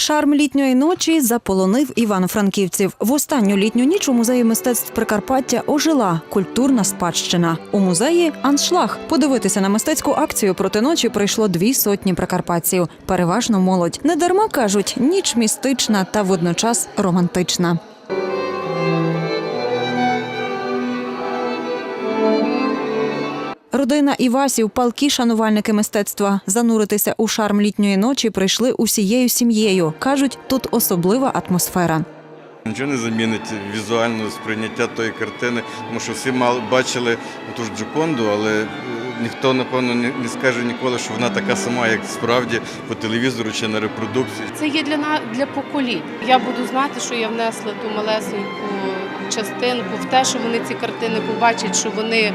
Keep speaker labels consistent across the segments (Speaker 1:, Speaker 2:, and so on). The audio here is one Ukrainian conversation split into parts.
Speaker 1: Шарм літньої ночі заполонив івано-франківців. В останню літню ніч у музеї мистецтв Прикарпаття ожила культурна спадщина. У музеї аншлаг. Подивитися на мистецьку акцію проти ночі прийшло дві сотні прикарпатців. Переважно молодь. Недарма кажуть, ніч містична та водночас романтична. Родина Івасів, палкі шанувальники мистецтва, зануритися у шарм літньої ночі прийшли усією сім'єю. кажуть, тут особлива атмосфера.
Speaker 2: Нічого не замінить візуальне сприйняття тої картини, тому що всі мали бачили ту ж Джоконду, але е, ніхто напевно не скаже ніколи, що вона така сама, як справді по телевізору чи на репродукції.
Speaker 3: Це є для на для поколінь. Я буду знати, що я внесла ту малесеньку частинку в те, що вони ці картини побачать, що вони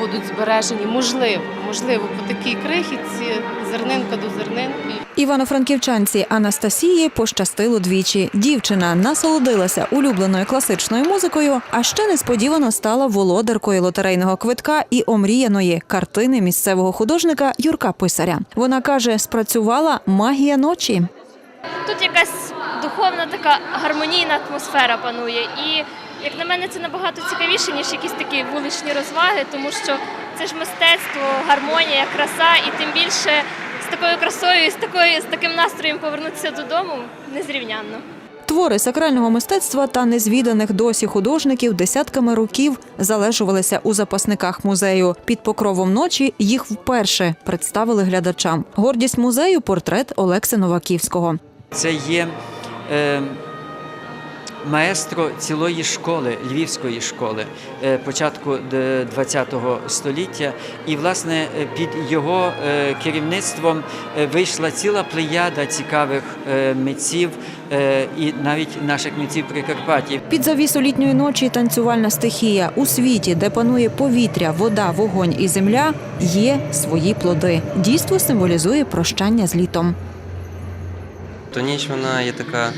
Speaker 3: будуть збережені. Можливо, можливо, по такій крихітці, зернинка до зернинки.
Speaker 1: Івано-франківчанці Анастасії пощастило двічі. Дівчина насолодилася улюбленою класичною музикою, а ще несподівано стала володаркою лотерейного квитка і омріяної картини місцевого художника Юрка Писаря. Вона каже, спрацювала магія ночі.
Speaker 4: Тут якась духовна така гармонійна атмосфера панує. І як на мене, це набагато цікавіше, ніж якісь такі вуличні розваги, тому що це ж мистецтво, гармонія, краса, і тим більше з такою красою, і з такою з таким настроєм повернутися додому незрівнянно.
Speaker 1: Твори сакрального мистецтва та незвіданих досі художників десятками років залежувалися у запасниках музею. Під покровом ночі їх вперше представили глядачам. Гордість музею портрет Олекси Новаківського.
Speaker 5: Це є маестро цілої школи, львівської школи е, початку ХХ століття. І, власне, під його е, керівництвом е, вийшла ціла плеяда цікавих митців і навіть наших митців Прикарпаття.
Speaker 1: Під завісу літньої ночі танцювальна стихія у світі, де панує повітря, вода, вогонь і земля, є свої плоди. Дійство символізує прощання з літом.
Speaker 6: То ніч вона є така,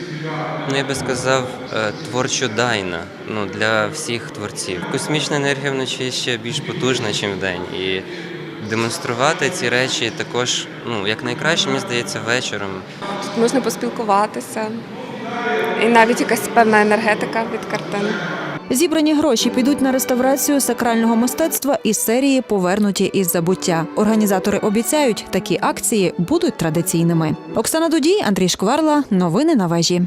Speaker 6: ну я би сказав, творчодайна творчо-дайна ну, для всіх творців. Космічна енергія вночі ще більш потужна, ніж вдень. І демонструвати ці речі також, ну, як найкраще, мені здається, вечором.
Speaker 7: Тут можна поспілкуватися. І навіть якась певна енергетика від картин.
Speaker 1: Зібрані гроші підуть на реставрацію сакрального мистецтва із серії Повернуті із забуття. Організатори обіцяють, такі акції будуть традиційними. Оксана Дудій, Андрій Шкварла. Новини на вежі.